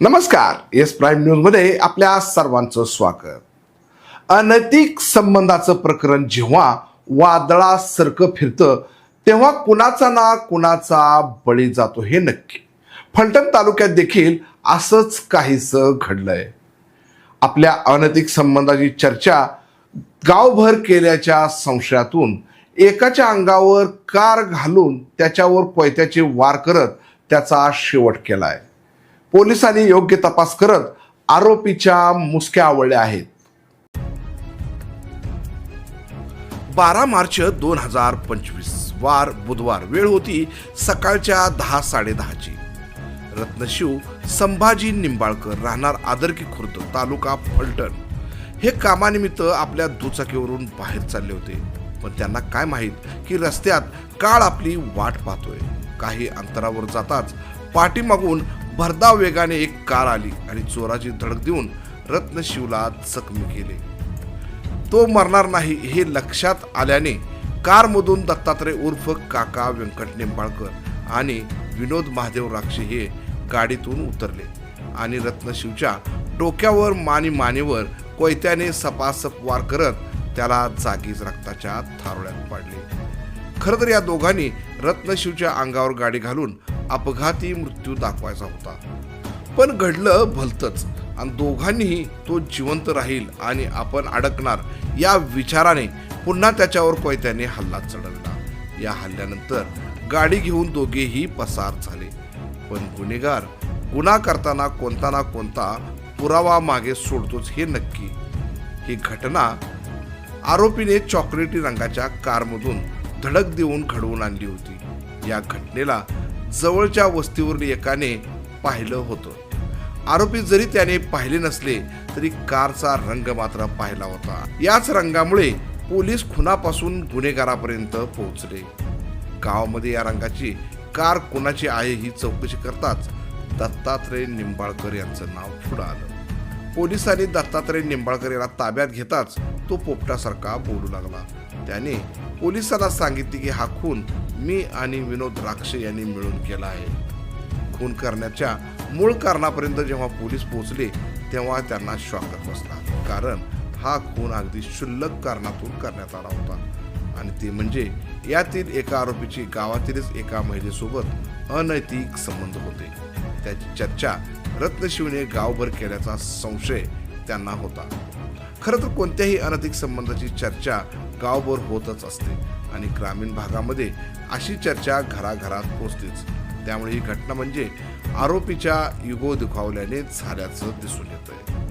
नमस्कार S prime न्यूजमध्ये आपल्या सर्वांचं स्वागत. अनैतिक संबंधाचं प्रकरण जेव्हा वादळासारखं फिरतं तेव्हा कुणाचा ना कुणाचा बळी जातो हे नक्की. फलटण तालुक्यात देखील असंच काहीसं घडलंय. आपल्या अनैतिक संबंधाची चर्चा गावभर केल्याच्या संशयातून एकाच्या अंगावर कार घालून त्याच्यावर कोयत्याचे वार करत त्याचा शेवट केलाय. पोलिसांनी योग्य तपास करत आरोपीच्या मुसक्या आवळल्या आहेत. बारा मार्च दोन हजार पंचवीस वार बुधवार वेळ होती सकाळच्या दहा साडेदहाची रत्नशिव संभाजी निंबाळकर राहणार आदरकी खुर्द तालुका फलटण. हे कामानिमित्त आपल्या दुचाकीवरून बाहेर चालले होते. पण त्यांना काय माहीत की रस्त्यात काळ आपली वाट पाहतोय. काही अंतरावर जाताच पाठीमागून भरधाव वेगाने एक कार आली आणि चोराची धडक देऊन रत्नशिवला जखमी केले. तो मरणार नाही हे लक्षात आल्याने कारमधून दत्तात्रय उर्फ काका व्यंकट निंबाळकर आणि विनोद महादेव राक्षे हे गाडीतून उतरले आणि रत्नशिवच्या डोक्यावर मानी मानेवर कोयत्याने सपासप वार करत त्याला जागीच रक्ताच्या थारोळ्यात पाडले. खरं तर या दोघांनी रत्नशिवच्या अंगावर गाडी घालून अपघाती मृत्यू दाखवायचा होता. पण घडलं भलतंच. आणि दोघांनीही तो जिवंत राहील आणि आपण अडकणार या विचाराने पुन्हा त्याच्यावर कोयत्याने हल्ला चढवला. या हल्ल्यानंतर गाडी घेऊन दोघेही पसार झाले. पण गुन्हेगार गुन्हा करताना कोणता ना कोणता पुरावा मागे सोडतोच हे नक्की. ही घटना आरोपीने चॉकलेटी रंगाच्या कारमधून धडक देऊन घडवून आणली होती. या घटनेला जवळच्या वस्तीवरील एकाने पाहिलं होतं. आरोपी जरी त्याने पाहिले नसले तरी कारचा रंग मात्र पाहिला होता. याच रंगामुळे पोलीस खुनापासून गुन्हेगारापर्यंत पोहोचले. गावामध्ये या रंगाची कार कोणाची आहे ही चौकशी करताच दत्तात्रय निंबाळकर यांचं नाव पुढं आलं. पोलिसांनी दत्तात्रय निंबाळकर याला ताब्यात घेताच तो पोपटासारखा बोलू लागला. त्याने पोलिसांना सांगितले की हा खून मी आणि विनोद राक्षे यांनी मिळून केला आहे. खून करण्याच्या मूळ कारणापर्यंत जेव्हा पोलीस पोहोचले तेव्हा त्यांना शॉकच बसला. कारण हा खून अगदी क्षुल्लक कारणातून करण्यात आला होता. आणि ते म्हणजे यातील एका आरोपीची गावातीलच एका महिलेसोबत अनैतिक संबंध होते. त्याची चर्चा रत्नशिवने गावभर केल्याचा संशय त्यांना होता. खरं तर कोणत्याही अनधिक संबंधाची चर्चा गावभर होतच असते आणि ग्रामीण भागामध्ये अशी चर्चा घराघरात पोचतेच. त्यामुळे ही घटना म्हणजे आरोपीच्या युगो दुखावल्याने झाल्याचं दिसून येतं आहे